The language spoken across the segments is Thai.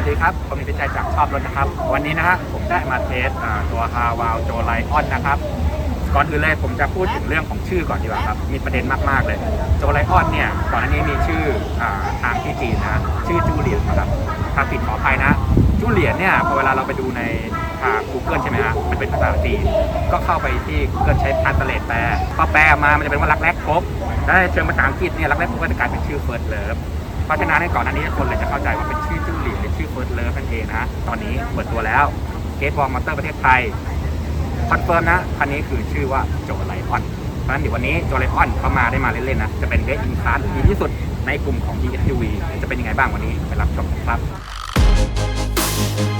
วัสดีครับ ผมมีพิชัยจากชอบรถนะครับ วันนี้นะฮะผมได้มาเทสตัวฮาวาวโจไลออนนะครับ ก่อนอื่นเลยผมจะพูดถึงเรื่องของชื่อก่อนดีกว่าครับ มีประเด็นมากๆเลย โจไลออนเนี่ย ก่อนหน้านี้มีชื่ออทางที่จีนนะ ชื่อจูเลียนนะครับถ้าผิดขออภัยนะ จูเลียนเนี่ย พอเวลาเราไปดูในทาง Google ใช่ไหมฮะ มันเป็นภาษาจีน ก็เข้าไปที่ Google ใช้ Translate แปลพอแปลมา มันจะเป็นว่ารักแรกพบและในเชิงภาษาอังกฤษเนี่ย รักแรกพบก็จะกลายเป็นชื่อ First Love เพราะฉะนั้นก่อนหน้านี้คนเลยจะเข้าใจว่าเป็นชื่อจูเลีย ชื่อ First Love นั่นเองนะ ตอนนี้เปิดตัวแล้วเกตบอลมอเตอร์ประเทศไทยคอนเฟิร์มนะคันนี้คือชื่อว่าโจไลออนเพราะฉะนั้นเดี๋ยววันนี้โจไลออนเขามาได้มาเล่นๆนะ จะเป็นเบสอินคาร์ดีที่สุดในกลุ่มของ ESUV จะเป็นยังไงบ้างวันนี้ไปรับชมครับครับ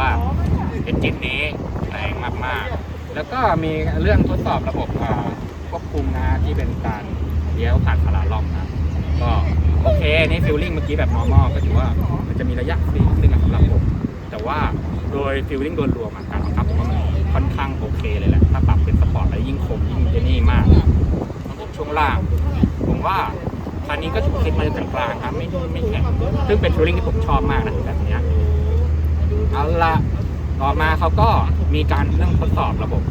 ว่าเอนจินนี้แรงมากๆ แล้วก็มีเรื่องทดสอบระบบควบคุมนะที่เป็นการเลี้ยวผ่านสลาล่อมนะก็โอเคนี่ฟิลลิ่งเมื่อกี้แบบ normal ก็ถือว่ามันจะมีระยะฟรีซึ่งสำหรับผมแต่ว่าโดยฟิลลิ่งโดยรวมอะการบังคับผมว่ามันค่อนข้างโอเคเลยแหละถ้าปรับเป็นสปอร์ตแล้วยิ่งคมยิ่งเจนี่มากระบบช่วงล่าง ผมว่าคันนี้ก็ถูกเซ็ตมาจากกลางครับไม่ไม่แข็งซึ่งเป็นฟิลลิ่งที่ผมชอบมากนะแบบนี้ เอาละต่อมาเขาก็มีการเรื่องทดสอบระบบ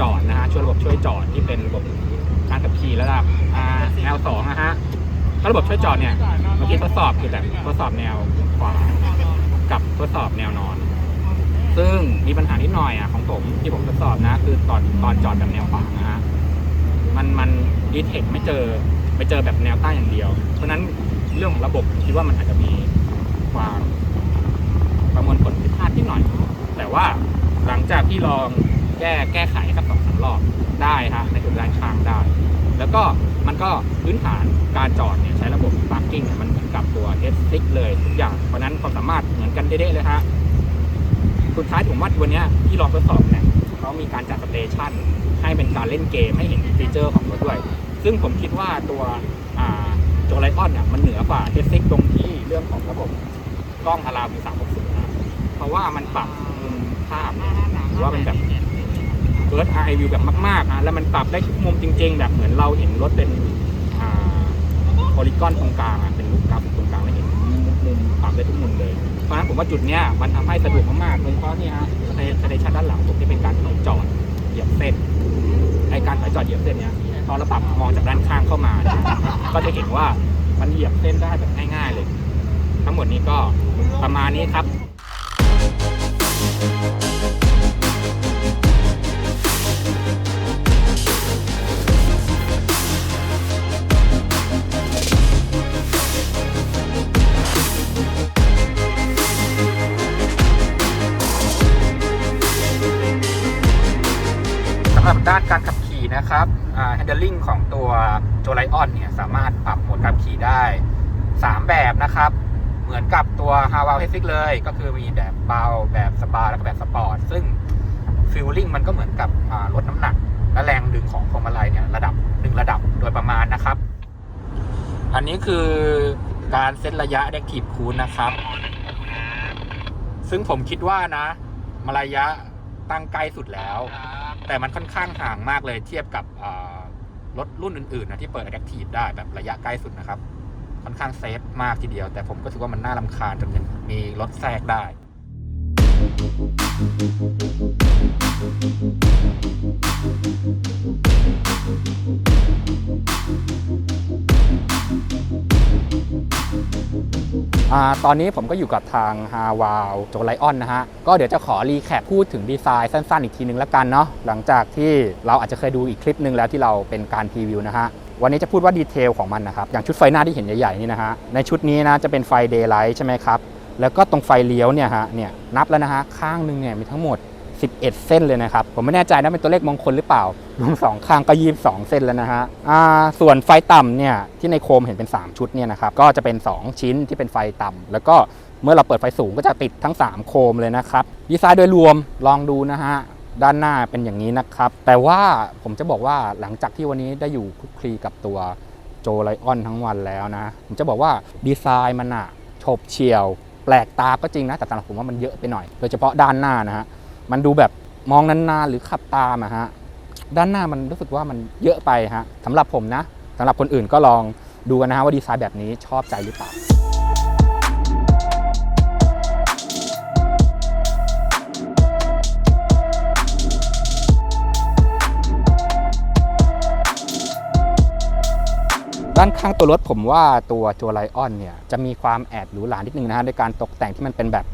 จอดนะฮะช่วยระบบช่วยจอดที่เป็นระบบการขับขี่ระดับ L2 นะฮะถ้าระบบช่วยจอดเนี่ยเมื่อกี้ทดสอบคือแบบทดสอบแนวขวากับทดสอบแนวนอน ซึ่งมีปัญหานิดหน่อยอะของผมที่ผมทดสอบนะ คือตอนตอนจอดแบบแนวขวานะฮะมันมันดีเทคไม่เจอไปเจอแบบแนวใต้อย่างเดียว เพราะนั้นเรื่องของระบบคิดว่ามันอาจจะมีความ ประมวลผลผิดพลาดนิดหน่อย แต่ว่าหลังจากที่ลองแก้แก้ไขสักสองสามรอบได้ฮะในจุดด้านข้างได้ แล้วก็มันก็พื้นฐานการจอดเนี่ยใช้ระบบ parking เนี่ยมันเหมือนกับตัว S6 เลยทุกอย่างเพราะนั้นความสามารถเหมือนกันเด้เลยฮะสุดท้ายผมว่าวันเนี้ยที่ลองทดสอบเนี่ยเขามีการจัดสเตชันให้เป็นการเล่นเกมให้เห็นฟีเจอร์ของรถด้วย ซึ่งผมคิดว่าตัวโจไลออนเนี่ยมันเหนือกว่า S6 ตรงที่เรื่องของระบบกล้องอาราวิว360นะ เพราะว่ามันปรับมุมภาพหรือว่าเป็นแบบเฟิร์สไอวิวแบบมากๆอะแล้วมันปรับได้ทุกมุมจริง ๆ แบบเหมือนเราเห็นรถเป็นอ่าโพลีกอนตรงกลางอะเป็นรูปกราฟตรงกลางแล้วเห็นมุมปรับได้ทุกมุมเลย เพราะฉะนั้นผมว่าจุดเนี้ยมันทำให้สะดวกมากๆโดยเฉพาะนี่ฮะในในชั้นด้านหลังผมที่เป็นการถอยจอดเหยียบเส้นไอการถอยจอดเหยียบเส้นเนี้ยพอเราปรับมองจากด้านข้างเข้ามา ก็จะเห็นว่ามันเหยียบเส้นได้แบบง่ายๆเลย ทั้งหมดนี้ก็ประมาณนี้ครับ หรับด้านการขับขี่นะครับ handling ของตัวโจไลออนเนี่ยสามารถปรับโหมดการขับขี่ได้ 3 แบบนะครับ เหมือนกับตัว h a w a l h e s i c เลย ก็คือมีแบบเบาแบบสบายแล้วก็แบบสปอร์ต ซึ่งฟิลลิ่งมันก็เหมือนกับลดน้ำหนัก และแรงดึงของพวงมาลัยเนี่ยระดับหนึ่งระดับโดยประมาณนะครับ อันนี้คือการเซตระยะ Adaptive Cruise นะครับ ซึ่งผมคิดว่านะมาระยะตั้งใกล้สุดแล้ว แต่มันค่อนข้างห่างมากเลยเทียบกับรถรุ่นอื่นๆนะที่เปิด Adaptive ได้แบบระยะใกล้สุดนะครับ ค่อนข้างเซฟมากทีเดียว แต่ผมก็ถือว่ามันน่าลำคาญจนยังมีรถแทรกได้ ตอนนี้ผมก็อยู่กับทางฮาวาวโจไลออนนะฮะ ก็เดี๋ยวจะขอรีแคปพูดถึงดีไซน์สั้นๆ อีกทีนึงแล้วกันเนาะหลังจากที่เราอาจจะเคยดูอีกคลิปหนึ่งแล้วที่เราเป็นการพรีวิวนะฮะวันนี้จะพูดว่าดีเทลของมันนะครับ อย่างชุดไฟหน้าที่เห็นใหญ่ๆนี่นะฮะ ในชุดนี้นะจะเป็นไฟเดย์ไลท์ใช่ไหมครับ แล้วก็ตรงไฟเลี้ยวเนี่ยฮะ เนี่ยนับแล้วนะฮะ ข้างหนึงเนี่ยมีทั้งหมด 11 เส้นเลยนะครับ ผมไม่แน่ใจนะเป็นตัวเลขมงคลหรือเปล่ารวมสองข้างก็22เส้นแล้วนะฮะอ่าส่วนไฟต่ำเนี่ยที่ในโคมเห็นเป็น 3 ชุดเนี่ยนะครับก็จะเป็น 2 ชิ้นที่เป็นไฟต่ำแล้วก็เมื่อเราเปิดไฟสูงก็จะติดทั้ง 3 โคมเลยนะครับดีไซน์โดยรวมลองดูนะฮะด้านหน้าเป็นอย่างนี้นะครับ แต่ว่าผมจะบอกว่าหลังจากที่วันนี้ได้อยู่คลุกคลีกับตัวโจไลออนทั้งวันแล้วนะ ผมจะบอกว่าดีไซน์มันอะฉบเฉี่ยว แปลกตาก็จริงนะ แต่สำหรับผมว่ามันเยอะไปหน่อย โดยเฉพาะด้านหน้านะฮะ มันดูแบบมองนานๆหรือขับตามอะฮะด้านหน้ามันรู้สึกว่ามันเยอะไปฮะสำหรับผมนะสำหรับคนอื่นก็ลองดูกันนะฮะว่าดีไซน์แบบนี้ชอบใจหรือเปล่าด้านข้างตัวรถผมว่าตัวโจไลออนเนี่ยจะมีความแอบหรูหรานิดนึงนะฮะในการตกแต่งที่มันเป็นแบบ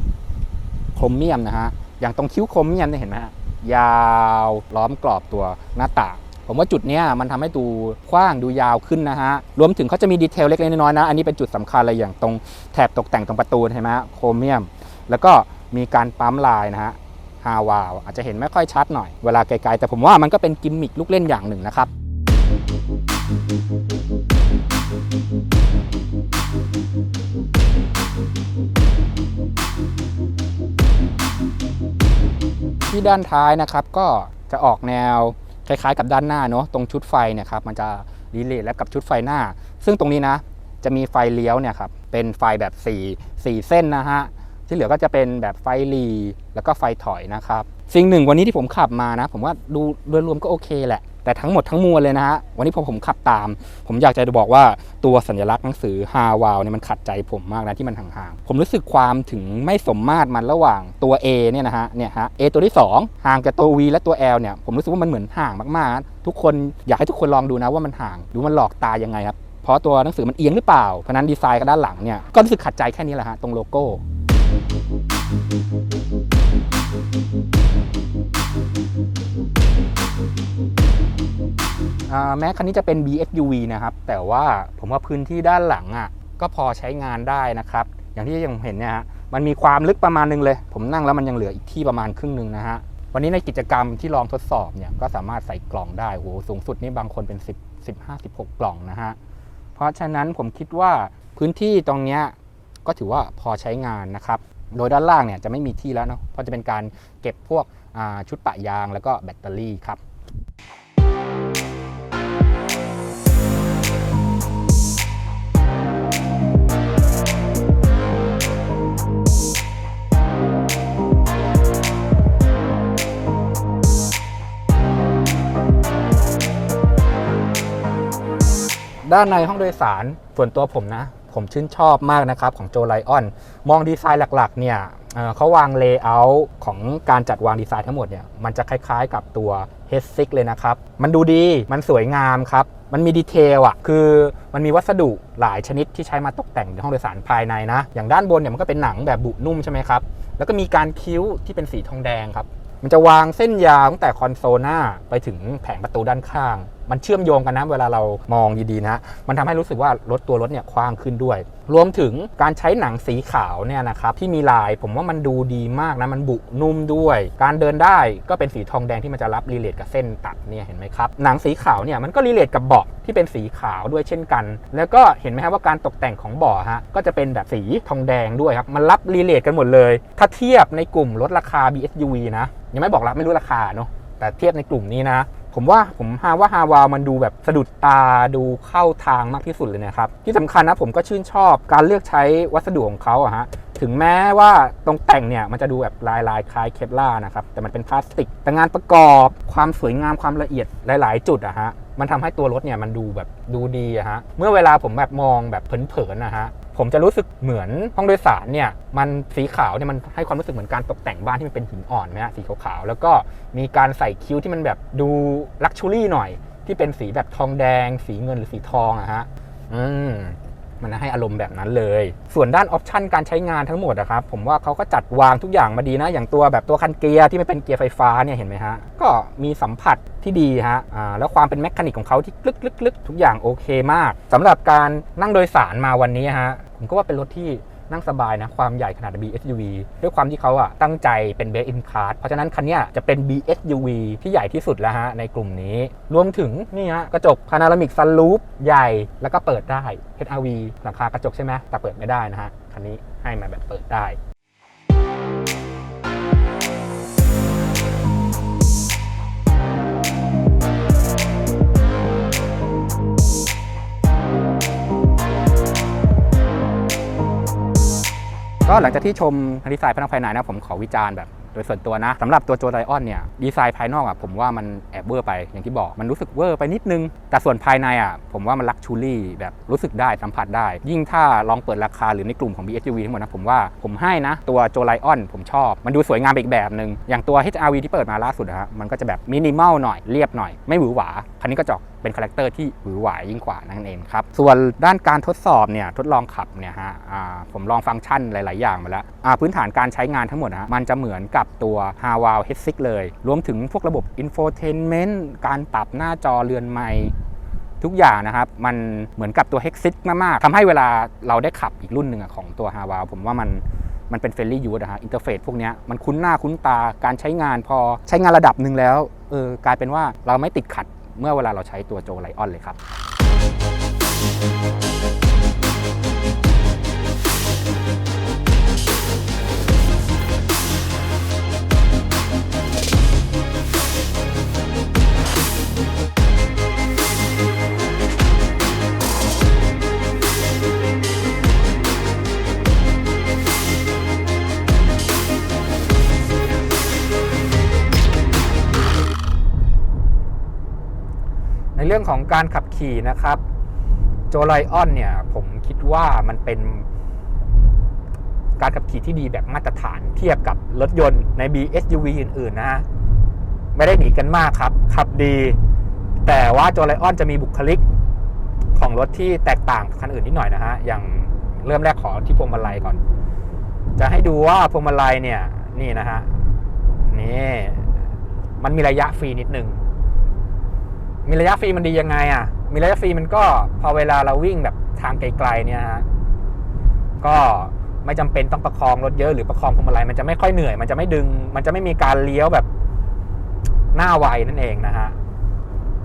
โครเมียมนะฮะ อย่างตรงคิ้วครเมียมเนี่ยเห็นไหมฮะยาวล้อมกรอบตัวหน้าต่างผมว่าจุดนี้มันทำให้ดูกว้างดูยาวขึ้นนะฮะ รวมถึงเขาจะมีดีเทลเล็กๆน้อยๆนะ อันนี้เป็นจุดสำคัญเลยอย่างตรงแถบตกแต่งตรงประตูเห็นไหมฮะโครเมียม แล้วก็มีการปั๊มลายนะฮะฮาวาวอาจจะเห็นไม่ค่อยชัดหน่อย เวลาไกลๆ แต่ผมว่ามันก็เป็นกิมมิคลูกเล่นอย่างหนึ่งนะครับ ที่ด้านท้ายนะครับก็จะออกแนวคล้ายๆ กับด้านหน้าเนาะตรงชุดไฟเนี่ยครับมันจะรีเลทและกับชุดไฟหน้า ซึ่งตรงนี้นะจะมีไฟเลี้ยวเนี่ยครับเป็นไฟแบบ 4 4 เส้นนะฮะที่เหลือก็จะเป็นแบบไฟหลีแล้วก็ไฟถอยนะครับ สิ่งหนึ่งวันนี้ที่ผมขับมานะ ผมว่าดูโดยรวมก็โอเคแหละ แต่ทั้งหมดทั้งมวลเลยนะฮะ วันนี้พอผมขับตาม ผมอยากจะบอกว่าตัวสัญลักษณ์หนังสือฮาวาวเนี่ยมันขัดใจผมมากนะที่มันห่างๆ ผมรู้สึกความถึงไม่สมมาตรมันระหว่างตัว A เนี่ยนะฮะ เนี่ยฮะ A ตัวที่ 2 ห่างจากตัว V และตัว L เนี่ยผมรู้สึกว่ามันเหมือนห่างมากๆ ทุกคนอยากให้ทุกคนลองดูนะว่ามันห่างดูมันหลอกตายังไงครับ เพราะตัวหนังสือมันเอียงหรือเปล่า เพราะฉะนั้นดีไซน์ก็ด้านหลังเนี่ยก็รู้สึกขัดใจแค่นี้แหละฮะตรงโลโก้ แม้คันนี้จะเป็น BSUV นะครับแต่ว่าผมว่าพื้นที่ด้านหลังอะก็พอใช้งานได้นะครับ อย่างที่ยังเห็นเนี่ยฮะมันมีความลึกประมาณนึงเลย ผมนั่งแล้วมันยังเหลืออีกที่ประมาณครึ่งหนึ่งนะฮะวันนี้ในกิจกรรมที่ลองทดสอบเนี่ยก็สามารถใส่กล่องได้โหสูงสุดนี่บางคนเป็น 10 15 16 กล่องนะฮะเพราะฉะนั้นผมคิดว่าพื้นที่ตรงเนี้ยก็ถือว่าพอใช้งานนะครับ โดยด้านล่างเนี่ยจะไม่มีที่แล้วเนาะเพราะจะเป็นการเก็บพวกชุดปะยางแล้วก็แบตเตอรี่ครับ ด้านในห้องโดยสารส่วนตัวผมนะ ผมชื่นชอบมากนะครับของโจไลออน มองดีไซน์หลักๆ เนี่ยเขาวางเลเยอร์ของการจัดวางดีไซน์ทั้งหมดเนี่ยมันจะคล้ายๆกับตัว H6 เลยนะครับ มันดูดีมันสวยงามครับ มันมีดีเทลอะคือมันมีวัสดุหลายชนิดที่ใช้มาตกแต่งในห้องโดยสารภายในนะ อย่างด้านบนเนี่ยมันก็เป็นหนังแบบบุนุ่มใช่ไหมครับ แล้วก็มีการคิ้วที่เป็นสีทองแดงครับมันจะวางเส้นยาวตั้งแต่คอนโซลหน้าไปถึงแผงประตูด้านข้าง มันเชื่อมโยงกันนะเวลาเรามองดีๆนะมันทำให้รู้สึกว่ารถตัวรถเนี่ยกว้างขึ้นด้วย รวมถึงการใช้หนังสีขาวเนี่ยนะครับที่มีลายผมว่ามันดูดีมากนะมันบุนุ่มด้วย การเดินได้ก็เป็นสีทองแดงที่มันจะรับรีเลทกับเส้นตัดเนี่ยเห็นไหมครับหนังสีขาวเนี่ยมันก็รีเลทกับเบาะที่เป็นสีขาวด้วยเช่นกัน แล้วก็เห็นไหมครับว่าการตกแต่งของเบาะฮะก็จะเป็นแบบสีทองแดงด้วยครับมันรับรีเลทกันหมดเลย ถ้าเทียบในกลุ่มรถราคา BSUV นะยังไม่บอกละไม่รู้ราคาเนาะแต่เทียบในกลุ่มนี้นะ ผมว่าผมหาว่าฮาวาวมันดูแบบสะดุดตาดูเข้าทางมากที่สุดเลยนะครับ ที่สำคัญนะผมก็ชื่นชอบการเลือกใช้วัสดุของเขาอะฮะถึงแม้ว่าตรงแต่งเนี่ยมันจะดูแบบลายลายคล้ายเคปล่านะครับแต่มันเป็นพลาสติก แต่งานประกอบความสวยงามความละเอียดหลาย ๆ จุดอะฮะมันทำให้ตัวรถเนี่ยมันดูแบบดูดีอะฮะเมื่อเวลาผมแบบมองแบบเผินๆนะฮะ ผมจะรู้สึกเหมือนห้องโดยสารเนี่ยมันสีขาวเนี่ยมันให้ความรู้สึกเหมือนการตกแต่งบ้านที่มันเป็นหินอ่อนไหมฮะสีขาวๆแล้วก็มีการใส่คิ้วที่มันแบบดูลักชูรี่หน่อย ที่เป็นสีแบบทองแดง สีเงินหรือสีทองอะฮะอืม มันให้อารมณ์แบบนั้นเลย ส่วนด้านออปชันการใช้งานทั้งหมดนะครับผมว่าเขาก็จัดวางทุกอย่างมาดีนะ อย่างตัวแบบตัวคันเกียร์ที่ไม่เป็นเกียร์ไฟฟ้าเนี่ยเห็นไหมฮะก็มีสัมผัสที่ดีฮะอ่าแล้วความเป็นแมคานิกของเขาที่ลึกๆๆทุกอย่างโอเคมากสำหรับการนั่งโดยสารมาวันนี้ฮะผมก็ว่าเป็นรถที่ นั่งสบายนะ ความใหญ่ขนาด BSUV ด้วยความที่เขาอะตั้งใจเป็น Best in Class เพราะฉะนั้นคันเนี้ยจะเป็น BSUV ที่ใหญ่ที่สุดแล้วฮะในกลุ่มนี้ รวมถึงนี่ฮะกระจกพานารามิกซันลูปใหญ่แล้วก็เปิดได้ HRV หลังคากระจกใช่ไหมแต่เปิดไม่ได้นะฮะคันนี้ให้มาแบบเปิดได้ ก็หลังจากที่ชมดีไซน์ภายนอกภายในนะผมขอวิจารณ์แบบโดยส่วนตัวนะสำหรับตัวโจไลออนเนี่ยดีไซน์ภายนอกอะผมว่ามันแอบเวอร์ไปอย่างที่บอกมันรู้สึกเวอร์ไปนิดนึง แต่ส่วนภายในอะผมว่ามันลักชูรี่แบบรู้สึกได้สัมผัสได้ ยิ่งถ้าลองเปิดราคาหรือในกลุ่มของ BSUV ทั้งหมดนะผมว่าผมให้นะ ตัวโจไลออนผมชอบ มันดูสวยงามไปอีกแบบหนึ่งอย่างตัว HRV ที่เปิดมาล่าสุดอะฮะมันก็จะแบบมินิมอลหน่อยเรียบหน่อยไม่หวือหวาคันนี้ก็จออก เป็นคาแรคเตอร์ที่หวือหวายิ่งกว่านั่นเองครับ ส่วนด้านการทดสอบเนี่ยทดลองขับเนี่ยฮะผมลองฟังก์ชันหลาย ๆ อย่างมาแล้วพื้นฐานการใช้งานทั้งหมดนะฮะมันจะเหมือนกับตัว h a w a l H6 เลย รวมถึงพวกระบบ Infotainment การปรับหน้าจอเรือนไม้ทุกอย่างนะครับ มันเหมือนกับตัว H6 มาก ๆทำให้เวลาเราได้ขับอีกรุ่นหนึ่งของตัว h a w a l ผมว่ามันมันเป็นเฟรนลี่ยูนะฮะอินเทอร์เฟซพวกนี้มันคุ้นหน้าคุ้นตาการใช้งานพอใช้งานระดับหนึ่งแล้วเออกลายเป็นว่าเราไม่ติดขัด เมื่อเวลาเราใช้ตัวโจไลออนเลยครับ รื่องของการขับขี่นะครับโจไลออนเนี่ยผมคิดว่ามันเป็นการขับขี่ที่ดีแบบมาตรฐานเทียบกับรถยนต์ใน BSUV อื่น ๆ นะฮะไม่ได้หนีกันมากครับ ขับดี แต่ว่าโจไลออนจะมีบุคลิกของรถที่แตกต่างคันอื่นนิดหน่อยนะฮะ อย่างเริ่มแรกขอที่พวงมาลัยก่อน จะให้ดูว่าพวงมาลัยเนี่ย นี่นะฮะ นี่ มันมีระยะฟรีนิดนึง มีระยะฟรีมันดียังไงอะ มีระยะฟรีมันก็พอเวลาเราวิ่งแบบทางไกลๆเนี่ยฮะก็ไม่จำเป็นต้องประคองรถเยอะหรือประคองพวงมาลัยมันจะไม่ค่อยเหนื่อย มันจะไม่ดึง มันจะไม่มีการเลี้ยวแบบหน้าไวนั่นเองนะฮะ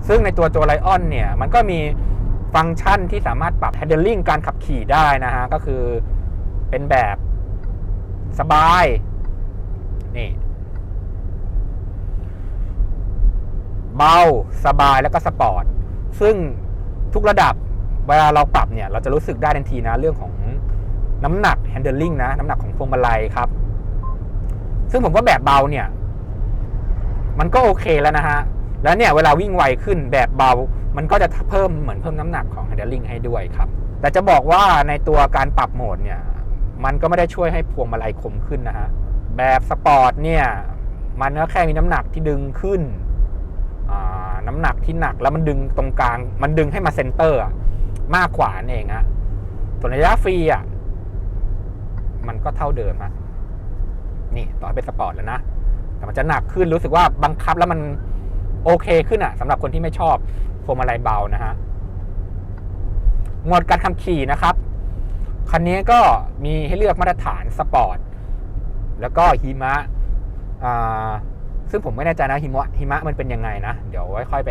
ซึ่งในตัวโจไลออนเนี่ย มันก็มีฟังก์ชันที่สามารถปรับ handling การขับขี่ได้นะฮะ ก็คือเป็นแบบสบาย นี่ เบาสบายแล้วก็สปอร์ตซึ่งทุกระดับเวลาเราปรับเนี่ยเราจะรู้สึกได้ทันทีนะเรื่องของน้ำหนัก handling นะน้ำหนักของพวงมาลัยครับ ซึ่งผมว่าแบบเบาเนี่ย มันก็โอเคแล้วนะฮะ แล้วเนี่ยเวลาวิ่งไวขึ้นแบบเบา มันก็จะเพิ่มเหมือนเพิ่มน้ำหนักของ handling ให้ด้วยครับ แต่จะบอกว่าในตัวการปรับโหมดเนี่ย มันก็ไม่ได้ช่วยให้พวงมาลัยคมขึ้นนะฮะ แบบสปอร์ตเนี่ย มันก็แค่มีน้ำหนักที่ดึงขึ้น น้ำหนักที่หนัก แล้วมันดึงตรงกลาง มันดึงให้มาเซนเตอร์มากกว่านั่นเองฮะส่วนระยะฟรีอะมันก็เท่าเดิมฮะนี่ต่อเป็นสปอร์ตแล้วนะ แต่มันจะหนักขึ้นรู้สึกว่าบังคับแล้วมันโอเคขึ้นอะสำหรับคนที่ไม่ชอบพวงมาลัยเบานะฮะหมวดการขับขี่นะครับ คันนี้ก็มีให้เลือกมาตรฐานสปอร์ต แล้วก็หิมะอ่า ซึ่งผมไม่แน่ใจนะหิมะหิมะมันเป็นยังไงนะ เดี๋ยวไว้ค่อยไป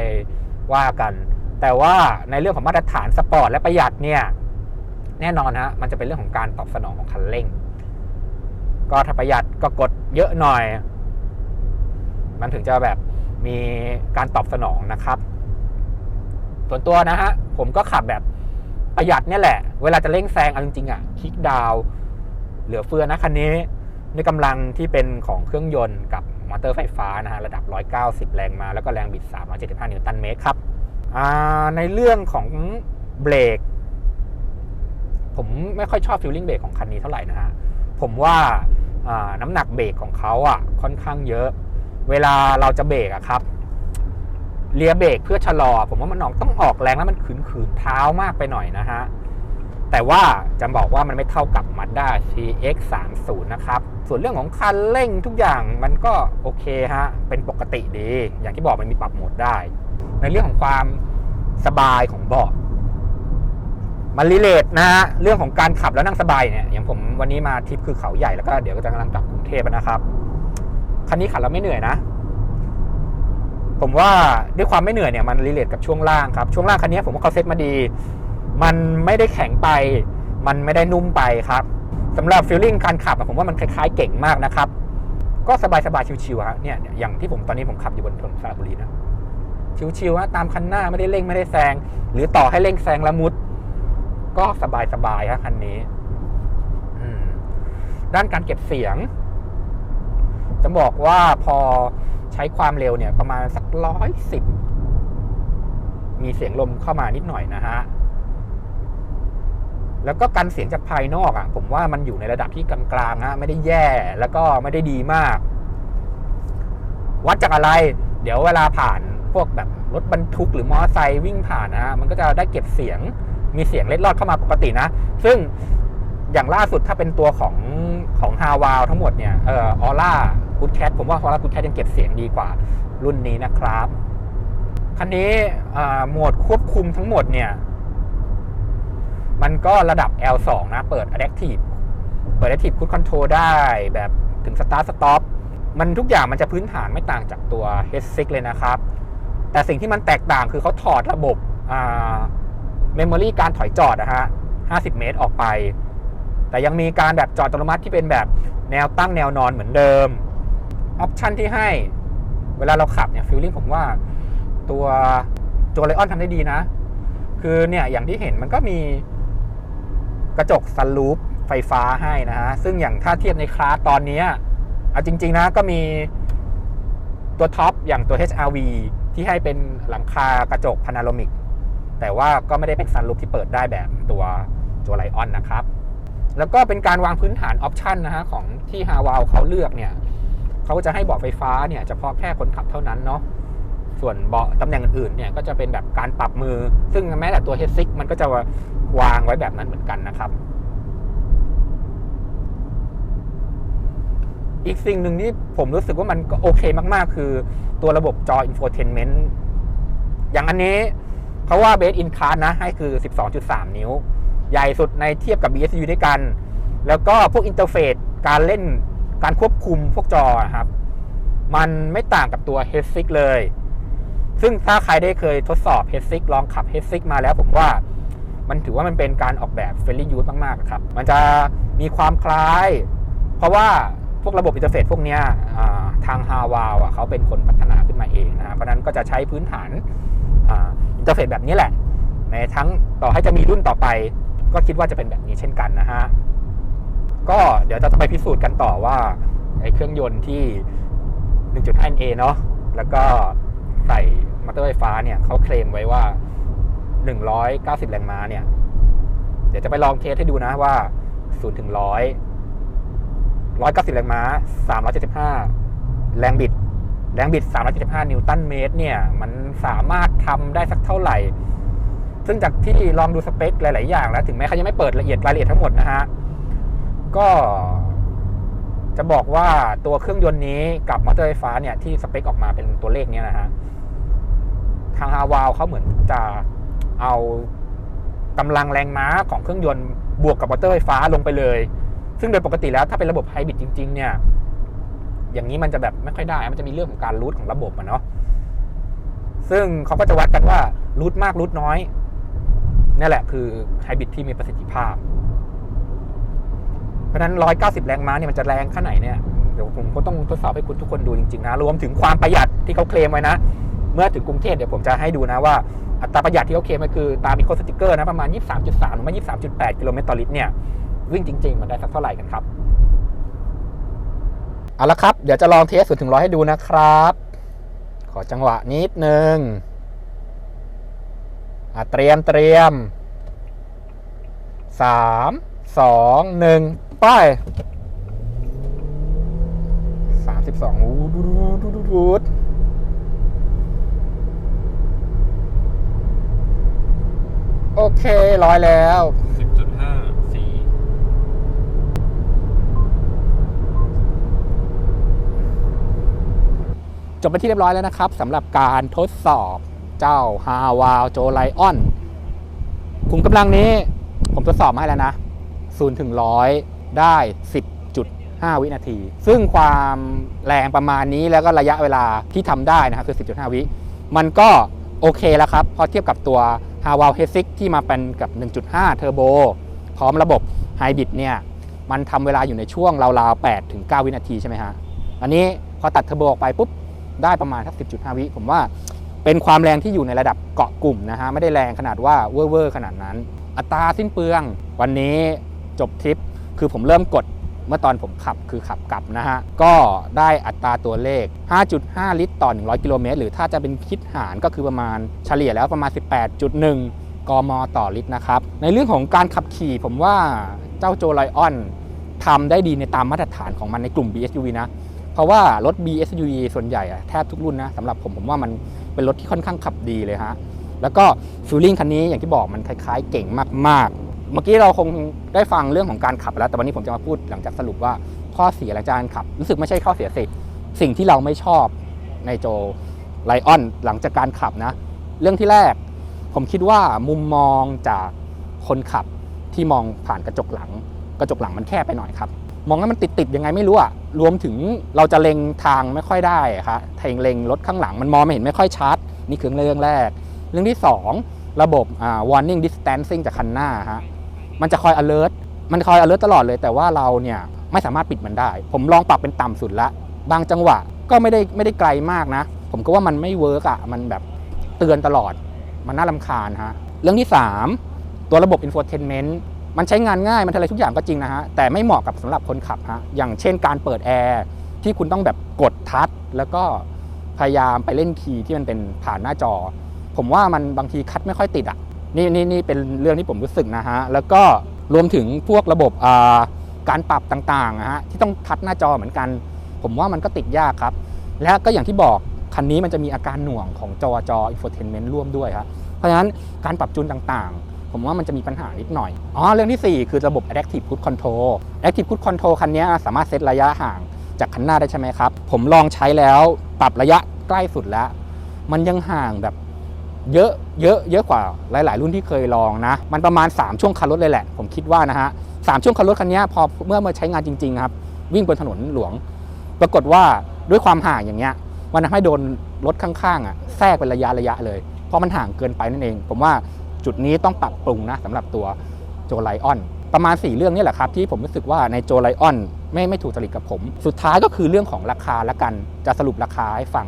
ว่ากัน แต่ว่าในเรื่องของมาตรฐานสปอร์ตและประหยัดเนี่ยแน่นอนฮะมันจะเป็นเรื่องของการตอบสนองของคันเร่ง ก็ถ้าประหยัดก็กดเยอะหน่อย มันถึงจะแบบมีการตอบสนองนะครับ ส่วนตัวนะฮะผมก็ขับแบบประหยัดเนี่ยแหละ เวลาจะเร่งแซงเอาจริงๆอะคลิกดาวเหลือเฟือนะคันนี้ ในกำลังที่เป็นของเครื่องยนต์กับมอเตอร์ไฟฟ้านะฮะระดับ 190 แรงมา แล้วก็แรงบิด 375 นิวตันเมตรครับในเรื่องของเบรกผมไม่ค่อยชอบฟิลลิ่งเบรกของคันนี้เท่าไหร่นะฮะ ผมว่าน้ำหนักเบรกของเขาอะค่อนข้างเยอะ เวลาเราจะเบรกอะครับเลียเบรกเพื่อชะลอ ผมว่ามันออกต้องออกแรงแล้วมันขืนขืนเท้ามากไปหน่อยนะฮะ แต่ว่าจะบอกว่ามันไม่เท่ากับ Mazda CX-30 นะครับ ส่วนเรื่องของคันเร่งทุกอย่างมันก็โอเคฮะ เป็นปกติดี อย่างที่บอกมันมีปรับโหมดได้ ในเรื่องของความสบายของเบาะมันรีเลทนะฮะ เรื่องของการขับแล้วนั่งสบายเนี่ย อย่างผมวันนี้มาทริปคือเขาใหญ่แล้วก็เดี๋ยวก็จะกำลังกลับกรุงเทพนะครับ คันนี้ขับแล้วไม่เหนื่อยนะ ผมว่าด้วยความไม่เหนื่อยเนี่ยมันรีเลทกับช่วงล่างครับ ช่วงล่างคันนี้ผมว่าเขาเซ็ตมาดี มันไม่ได้แข็งไป มันไม่ได้นุ่มไปครับสำหรับฟีลลิ่งการขับผมว่ามันคล้ายๆเก่งมากนะครับ ก็สบายๆชิวๆฮะเนี่ยอย่างที่ผมตอนนี้ผมขับอยู่บนถนนสระบุรีนะชิวๆฮะตามคันหน้าไม่ได้เร่งไม่ได้แซง หรือต่อให้เร่งแซงละมุด ก็สบายๆฮะคันนี้ด้านการเก็บเสียง จะบอกว่าพอใช้ความเร็วเนี่ยประมาณสักร้อยสิบมีเสียงลมเข้ามานิดหน่อยนะฮะ แล้วก็การเสียงจากภายนอกอะ ผมว่ามันอยู่ในระดับที่กลางๆฮะไม่ได้แย่แล้วก็ไม่ได้ดีมาก วัดจากอะไร เดี๋ยวเวลาผ่านพวกแบบรถบรรทุกหรือมอเตอร์ไซค์วิ่งผ่านนะฮะมันก็จะได้เก็บเสียงมีเสียงเล็ดลอดเข้ามาปกตินะ ซึ่งอย่างล่าสุดถ้าเป็นตัวของของฮาวาวทั้งหมดเนี่ยเออออร่ากูดแคทผมว่าออร่ากูดแคทยังเก็บเสียงดีกว่ารุ่นนี้นะครับ คันนี้อ่าโหมดควบคุมทั้งหมดเนี่ย มันก็ระดับ L2 นะ เปิด Adaptive เปิด Adaptive Cruise Control ได้แบบถึง Start Stop มันทุกอย่างมันจะพื้นฐานไม่ต่างจากตัว H6 เลยนะครับ แต่สิ่งที่มันแตกต่างคือเขาถอดระบบเมมโมรีการถอยจอดนะฮะ 50 เมตรออกไป แต่ยังมีการแบบจอดอัตโนมัติที่เป็นแบบแนวตั้งแนวนอนเหมือนเดิม ออปชันที่ให้ เวลาเราขับเนี่ยฟีลลิ่งผมว่าตัวตัวไลออนทำได้ดีนะ คือเนี่ยอย่างที่เห็นมันก็มี กระจกซันรูฟไฟฟ้าให้นะฮะ ซึ่งอย่างถ้าเทียบในคลาสตอนนี้เอาจริง ๆ นะก็มีตัวท็อปอย่างตัว HRV ที่ให้เป็นหลังคากระจกพานาโรมิก แต่ว่าก็ไม่ได้เป็นซันรูฟที่เปิดได้แบบตัวตัวไลออนนะครับ แล้วก็เป็นการวางพื้นฐานออปชันนะฮะของที่ฮาวาวเขาเลือกเนี่ยเขาจะให้เบาะไฟฟ้าเนี่ยเฉพาะแค่คนขับเท่านั้นเนาะ ส่วนเบาะตำแหน่งอื่นๆเนี่ยก็จะเป็นแบบการปรับมือ ซึ่งแม้แต่ตัว H6 มันก็จะวางไว้แบบนั้นเหมือนกันนะครับ อีกสิ่งหนึ่งที่ผมรู้สึกว่ามันก็โอเคมากๆ คือตัวระบบจอ infotainment อย่างอันนี้เขาว่า base in class นะ ให้คือ 12.3 นิ้ว ใหญ่สุดในเทียบกับ BSU ด้วยกัน แล้วก็พวกอินเทอร์เฟซการเล่นการควบคุมพวกจอครับ มันไม่ต่างกับตัว H6 เลย ซึ่งถ้าใครได้เคยทดสอบ H6 ลองขับ H6 มาแล้วผมว่ามันถือว่ามันเป็นการออกแบบ friendly use มากๆครับ มันจะมีความคล้าย เพราะว่าพวกระบบอินเทอร์เฟซพวกนี้ทางฮาวาวเขาเป็นคนพัฒนาขึ้นมาเองนะเพราะนั้นก็จะใช้พื้นฐานอินเทอร์เฟซแบบนี้แหละ ในทั้งต่อให้จะมีรุ่นต่อไป ก็คิดว่าจะเป็นแบบนี้เช่นกันนะฮะ ก็เดี๋ยวจะไปพิสูจน์กันต่อว่าไอ้เครื่องยนต์ที่ 1.5 NA เนาะแล้วก็ ใส่มอเตอร์ไฟฟ้าเนี่ยเขาเคลมไว้ว่า 190 แรงม้าเนี่ย เดี๋ยวจะไปลองเทสให้ดูนะว่า 0 ถึง 100 190 แรงม้า 375 แรงบิด แรงบิด 375 นิวตันเมตรเนี่ย มันสามารถทำได้สักเท่าไหร่ ซึ่งจากที่ลองดูสเปคหลาย ๆ อย่างแล้ว ถึงแม้เขายังไม่เปิดละเอียดรายละเอียดทั้งหมดนะฮะ ก็จะบอกว่าตัวเครื่องยนต์นี้กับมอเตอร์ไฟฟ้าเนี่ยที่สเปคออกมาเป็นตัวเลขเนี่ยนะฮะ ทางฮาวาวเขาเหมือนจะเอากำลังแรงม้าของเครื่องยนต์บวกกับมอเตอร์ไฟฟ้าลงไปเลย ซึ่งโดยปกติแล้วถ้าเป็นระบบไฮบริดจริง ๆ เนี่ย อย่างนี้มันจะแบบไม่ค่อยได้ มันจะมีเรื่องของการรูทของระบบอะเนาะ ซึ่งเขาก็จะวัดกันว่ารูทมากรูทน้อยนี่แหละคือไฮบริดที่มีประสิทธิภาพ เพราะนั้น 190 แรงม้าเนี่ยมันจะแรงแค่ไหนเนี่ย เดี๋ยวผมก็ต้องทดสอบให้คุณทุกคนดูจริง ๆ นะ รวมถึงความประหยัดที่เขาเคลมไว้นะ เมื่อถึงกรุงเทพเดี๋ยวผมจะให้ดูนะว่าอัตราประหยัดที่เขาเคมไว้คือตามมีโคดสติกเกอร์นะประมาณ 23.3 หรือไม่23.8 กิโลเมตรต่อลิตรเนี่ยวิ่งจริง ๆ มันได้สักเท่าไหร่กันครับเอาละครับ เดี๋ยวจะลองเทสศูนย์ถึงร้อยให้ดูนะครับ ขอจังหวะนิดนึงอะเตรียมเตรียมสามสองหนึ่งไปสามสิบสองดูดูดูดูดู โอเคร้อยแล้ว สิบจุดห้าสี่จบไปที่เรียบร้อยแล้วนะครับสำหรับการทดสอบเจ้าฮาวาวโจไลออนขุมกำลังนี้ผมทดสอบมาให้แล้วนะ0ถึง100 ได้ 10.5 วินาที ซึ่งความแรงประมาณนี้แล้วก็ระยะเวลาที่ทำได้นะครับคือ 10.5 วิ มันก็โอเคแล้วครับ พอเทียบกับตัว h a w a l h e s i c ที่มาเป็นกับ 1.5 เทอร์โบ พร้อมระบบไฮบริดเนี่ย มันทำเวลาอยู่ในช่วงราวๆ8ถึง9วินาทีใช่ไหมฮะ อันนี้พอตัดเทอร์โบออกไปปุ๊บ ได้ประมาณทัก10.5 วิ ผมว่าเป็นความแรงที่อยู่ในระดับเกาะกลุ่มนะฮะ ไม่ได้แรงขนาดว่าเวอร์ๆขนาดนั้น อัตราสิ้นเปลือง วันนี้จบทริป คือผมเริ่มกด เมื่อตอนผมขับคือขับกลับนะฮะ ก็ได้อัตราตัวเลข 5.5 ลิตรต่อ 100 กิโลเมตร หรือถ้าจะเป็นคิดหารก็คือประมาณเฉลี่ยแล้วประมาณ 18.1 กมต่อลิตรนะครับ ในเรื่องของการขับขี่ผมว่าเจ้าโจไลออนทำได้ดีในตามมาตรฐานของมันในกลุ่ม BSUV นะ เพราะว่ารถ BSUV ส่วนใหญ่อะแทบทุกรุ่นนะสำหรับผมผมว่ามันเป็นรถที่ค่อนข้างขับดีเลยฮะ แล้วก็ฟิลลิ่งคันนี้อย่างที่บอกมันคล้ายๆเก่งมากๆ เมื่อกี้เราคงได้ฟังเรื่องของการขับแล้ว แต่วันนี้ผมจะมาพูดหลังจากสรุปว่าข้อเสียหลังจากการขับ รู้สึกไม่ใช่ข้อเสียสิสิ่งที่เราไม่ชอบในโจไลออนหลังจากการขับนะ เรื่องที่แรก ผมคิดว่ามุมมองจากคนขับที่มองผ่านกระจกหลัง กระจกหลังมันแคบไปหน่อยครับ มองแล้วมันติดติดๆยังไงไม่รู้อะรวมถึงเราจะเล็งทางไม่ค่อยได้ครับทางเล็งรถข้างหลังมันมองไม่เห็นไม่ค่อยชัดนี่คือเรื่องแรก เรื่องที่ 2 ระบบอ่า warning distancing จากคันหน้าฮะ มันจะคอย alert มันคอย alert ตลอดเลย แต่ว่าเราเนี่ยไม่สามารถปิดมันได้ ผมลองปรับเป็นต่ำสุดละ บางจังหวะก็ไม่ได้ไม่ได้ไกลมากนะ ผมก็ว่ามันไม่เวิร์กอะมันแบบเตือนตลอด มันน่าลำคาญฮะ เรื่องที่ 3 ตัวระบบ infotainment มันใช้งานง่าย มันทำอะไรทุกอย่างก็จริงนะฮะ แต่ไม่เหมาะกับสำหรับคนขับฮะ อย่างเช่นการเปิดแอร์ที่คุณต้องแบบกดทัชแล้วก็พยายามไปเล่นคีย์ที่มันเป็นผ่านหน้าจอ ผมว่ามันบางทีคัดไม่ค่อยติดอะ นี่นี่นี่เป็นเรื่องที่ผมรู้สึกนะฮะ แล้วก็รวมถึงพวกระบบาการปรับต่างๆนะฮะที่ต้องทัดหน้าจอเหมือนกัน ผมว่ามันก็ติดยากครับ และก็อย่างที่บอกคันนี้มันจะมีอาการหน่วงของจอจอ infotainment ร่วมด้วยครับเพราะฉะนั้นการปรับจูนต่างๆ ผมว่ามันจะมีปัญหานิดหน่อย อ๋อ เรื่องที่ 4 คือระบบ adaptive cruise control adaptive cruise control คันนี้สามารถเซตระยะห่างจากคันหน้าได้ใช่ไหมครับ ผมลองใช้แล้วปรับระยะใกล้สุดแล้ว มันยังห่างแบบ เยอะเยอะเยอะกว่าหลาย ๆ รุ่นที่เคยลองนะ มันประมาณ 3 ช่วงคันรถเลยแหละ ผมคิดว่านะฮะสามช่วงคันรถคันนี้พอเมื่อมาใช้งานจริง ๆ ครับ วิ่งบนถนนหลวง ปรากฏว่าด้วยความห่างอย่างเงี้ยมันทำให้โดนรถข้างๆอะแทรกเป็นระยะระยะเลย เพราะมันห่างเกินไปนั่นเอง ผมว่าจุดนี้ต้องปรับปรุงนะสำหรับตัวโจไลออนประมาณ 4 เรื่องนี่แหละครับที่ผมรู้สึกว่าในโจไลออน ไม่ไม่ถูกจริตกับผม สุดท้ายก็คือเรื่องของราคาละกันจะสรุปราคาให้ฟัง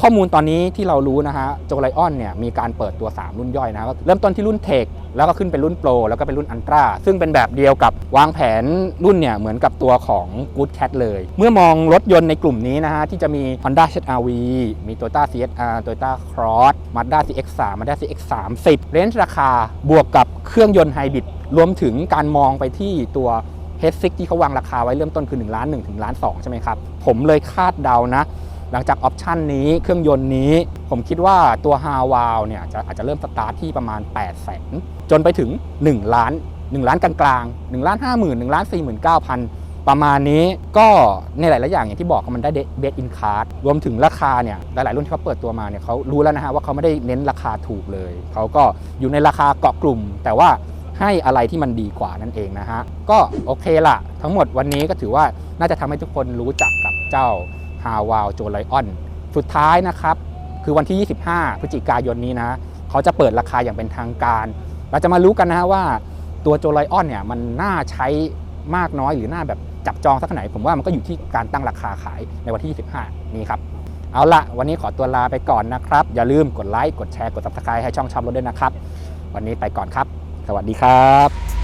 ข้อมูลตอนนี้ที่เรารู้นะฮะโจไลออนเนี่ยมีการเปิดตัว 3 รุ่นย่อยนะเริ่มต้นที่รุ่นเทคแล้วก็ขึ้นเป็นรุ่นโปรแล้วก็เป็นรุ่นอันตราซึ่งเป็นแบบเดียวกับวางแผนรุ่นเนี่ยเหมือนกับตัวของ Good Cat เลย เมื่อมองรถยนต์ในกลุ่มนี้นะฮะที่จะมี Honda HR-V มี Toyota CHR Toyota Cross Mazda CX-3 Mazda CX-30 เรนจ์ราคาบวกกับเครื่องยนต์ไฮบริดรวมถึงการมองไปที่ตัว เฮดซิกที่เขาวางราคาไว้เริ่มต้นคือ1ล้าน1ถึงล้าน2ใช่ไหมครับ ผมเลยคาดเดานะ หลังจากออปชันนี้เครื่องยนต์นี้ ผมคิดว่าตัว h a w a l เนี่ยจะอาจจะเริ่มสตาร์ทที่ประมาณ 8 0 0แสนจนไปถึง 1 ล้าน 1 ล้านกลางๆ1ล้าน5 0 0 0 0 1ล้าน4 9 0 0 0 ประมาณนี้ก็ในหลาย ๆ อย่างอย่างที่บอกมันได้เบสอินคาร์ดรวมถึงราคาเนี่ยหลาย ๆ รุ่นที่เขาเปิดตัวมาเนี่ยเขารู้แล้วนะฮะว่าเขาไม่ได้เน้นราคาถูกเลยเขาก็อยู่ในราคาเกาะกลุ่ม แต่ว่า ให้อะไรที่มันดีกว่านั่นเองนะฮะ ก็โอเคละทั้งหมดวันนี้ก็ถือว่าน่าจะทำให้ทุกคนรู้จักกับเจ้า h a w a l โจไลออน สุดท้ายนะครับ คือวันที่ 25 พฤศจิกายนนี้นะ เขาจะเปิดราคาอย่างเป็นทางการ เราจะมารู้กันนะฮะว่าตัวโจไลออนเนี่ยมันน่าใช้มากน้อยหรือน่าแบบจับจองสักขนาดไหนผมว่ามันก็อยู่ที่การตั้งราคาขายในวันที่ 25 นี้ครับเอาละวันนี้ขอตัวลาไปก่อนนะครับ อย่าลืมกดไลค์กดแชร์กด subscribe ให้ช่องชอบรถด้วยนะครับ วันนี้ไปก่อนครับ สวัสดีครับ